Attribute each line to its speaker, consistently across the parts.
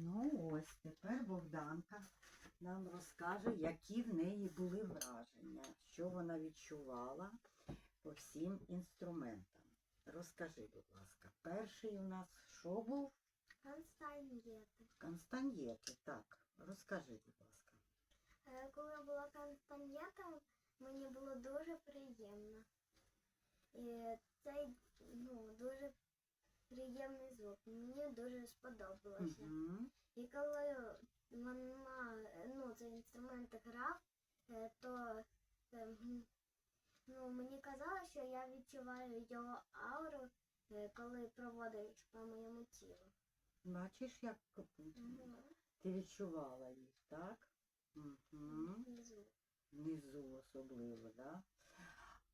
Speaker 1: Ну ось тепер Богданка нам розкаже, які в неї були враження, що вона відчувала по всім інструментам. Розкажи, будь ласка, перший у нас що був?
Speaker 2: Констанєти.
Speaker 1: Констаньєти. Так, розкажи, будь ласка.
Speaker 2: Е, Коли я була констанєтом, мені було дуже приємно. І цей ну, дуже приємний звук. Мені дуже сподобалося.
Speaker 1: Угу.
Speaker 2: І коли вона, ну, цей інструмент грав, е, то е, ну, мені казали, що я відчуваю його ауру, е, коли проводиш по моєму тілу.
Speaker 1: Бачиш, як ти відчувала їх, так? Угу.
Speaker 2: Внизу.
Speaker 1: Внизу особливо, да?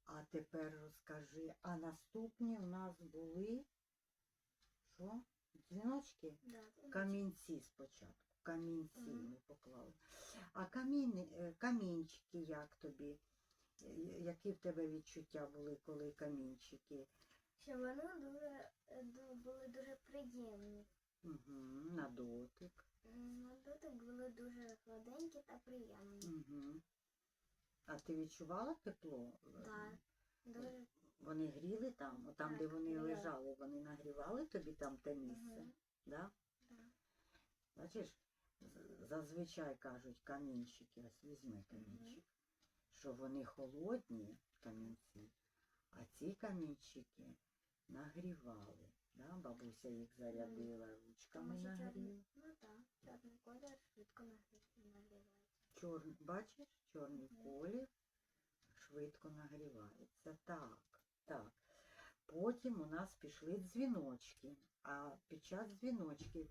Speaker 1: А тепер розкажи, а наступні у нас були що? Дзвіночки?
Speaker 2: Да,
Speaker 1: Камінці спочатку. Камінці
Speaker 2: Мгм.
Speaker 1: ми поклали. А камін, е, камінчики як тобі? Е, Які в тебе відчуття були, коли камінчики?
Speaker 2: що вони дуже е, були дуже приємні.
Speaker 1: Угу, на дотик.
Speaker 2: На дотик були дуже гладенькі та приємні.
Speaker 1: Угу. А ти відчувала тепло?
Speaker 2: Так, дуже
Speaker 1: Вони гріли там, там, де вони
Speaker 2: гріли.
Speaker 1: лежали, вони нагрівали тобі там те місце?
Speaker 2: Мгм.
Speaker 1: Да?
Speaker 2: да.
Speaker 1: Бачиш, зазвичай кажуть камінчики, ось візьми камінчик, що вони холодні камінці, а ці камінчики нагрівали. Да? Бабуся їх зарядила, ручками
Speaker 2: Тому
Speaker 1: нагріла.
Speaker 2: чорний, ну так, чорний колір швидко нагрі- нагрівається.
Speaker 1: Чор... Бачиш, чорний колір швидко нагрівається. Так, так. Потім у нас пішли дзвіночки. А під час дзвіночків,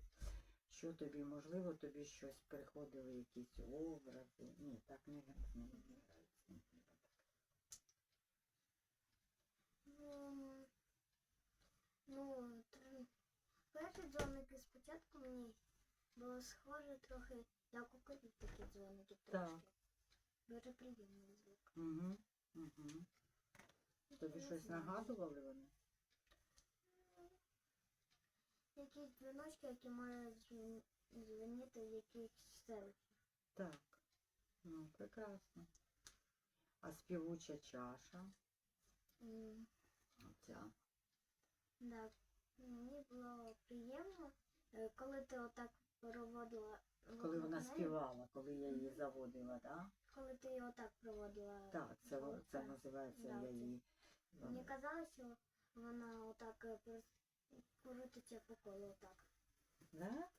Speaker 1: що тобі, можливо, тобі щось приходили, якісь образи. Ні, так не, грається. так.
Speaker 2: Ну, ну перші дзвоники спочатку мені було схоже трохи, у котів такі дзвоники трошки. Дуже приємний звук.
Speaker 1: Угу, угу. Тобі щось нагадували вони?
Speaker 2: Якісь дзвіночки, які дзвін- дзвонити в якихось селищах.
Speaker 1: Так. Ну, прекрасно. А співуча чаша.
Speaker 2: М,
Speaker 1: Оця.
Speaker 2: Да, мені було приємно, е, коли ти отак проводила.
Speaker 1: Коли вона співала, коли я її заводила, да?
Speaker 2: Коли ти її отак проводила.
Speaker 1: Так, це, це називається
Speaker 2: Да,
Speaker 1: я її.
Speaker 2: Мені казалось, що вона отак е, крутиться по колу отак.
Speaker 1: Да?